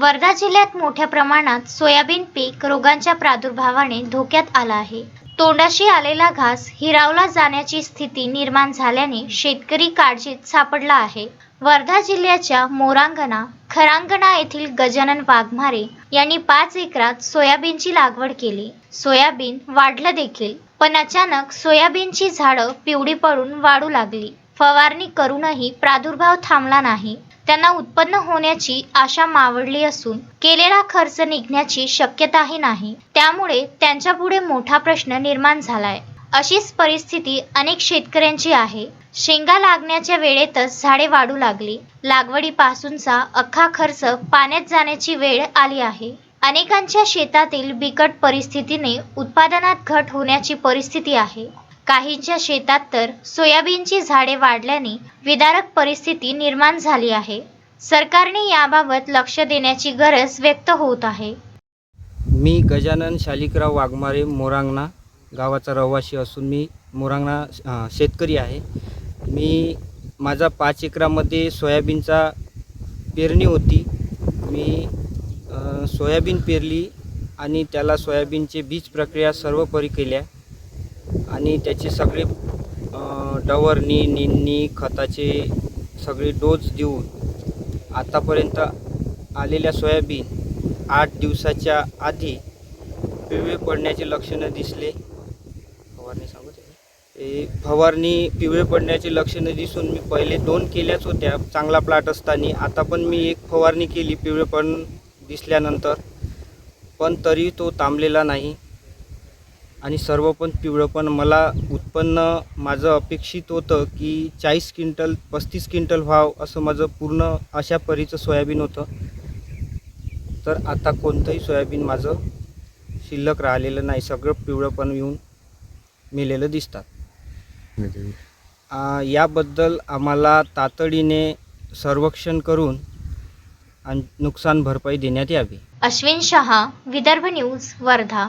वर्धा जिल्ह्यात मोठ्या प्रमाणात सोयाबीन पीक रोगांच्या प्रादुर्भावाने धोक्यात आला आहे. तोंडाशी आलेला घास हिरावला जाण्याची स्थिती निर्माण झाल्याने शेतकरी काळजीत सापडला आहे. वर्धा जिल्ह्याच्या मोरांगणा खरांगणा येथील गजानन वाघमारे यांनी पाच एकरात सोयाबीनची लागवड केली. सोयाबीन वाढलं देखील पण अचानक सोयाबीनची झाडं पिवळी पडून वाढू लागली. फवारणी करूनही प्रादुर्भाव थांबला नाही. त्यांना उत्पन्न होण्याची आशा मावळली असून केलेला खर्च निघण्याची शक्यताही नाही. त्यामुळे त्यांच्यापुढे मोठा प्रश्न निर्माण झालाय. अशीच परिस्थिती अनेक शेतकऱ्यांची आहे. शेंगा लागण्याच्या वेळेतच झाडे वाढू लागली. लागवडीपासूनचा अख्खा खर्च पाण्यात जाण्याची वेळ आली आहे. अनेकांच्या शेतातील बिकट परिस्थितीने उत्पादनात घट होण्याची परिस्थिती आहे. काहींच्या शेतात तर सोयाबीनची झाडे वाढल्याने विदारक परिस्थिती निर्माण झाली आहे. सरकारने याबाबत लक्ष देण्याची गरज व्यक्त होत आहे. मी गजानन शालिकराव वाघमारे मोरांगणा गावाचा रहिवासी असून मी मोरांगणा शेतकरी आहे. मी माझा पाच एकरामध्ये सोयाबीनचा पेरणी होती. मी सोयाबीन पेरली आणि त्याला सोयाबीनचे बीज प्रक्रिया सर्व परी केल्या. आणि त्याचे सगळे डवरणी निंदणी खताचे सगळे डोस देऊन आतापर्यंत आलेल्या सोयाबीन आठ दिवसाच्या आधी पिवळे पडण्याचे लक्षणं दिसले. फवारणी सांगत होते. ते फवारणी पिवळे पडण्याचे लक्षणं दिसून मी पहिले दोन केल्याच होत्या चांगला प्लॉट असताना. आता पण मी एक फवारणी केली पिवळेपण दिसल्यानंतर. पण तरी तो थांबलेला नाही. आणि सर्व पण पिवळं पण मला उत्पन्न माझं अपेक्षित होतं की चाळीस क्विंटल पस्तीस क्विंटल व्हाव असं माझं पूर्ण अशा परीचं सोयाबीन होतं. तर आता कोणतंही सोयाबीन माझं शिल्लक राहिलेलं नाही. सगळं पिवळं पण येऊन मेलेलं दिसतात. याबद्दल आम्हाला तातडीने सर्वेक्षण करून आणि नुकसान भरपाई देण्यात यावी. अश्विन शहा विदर्भ न्यूज वर्धा.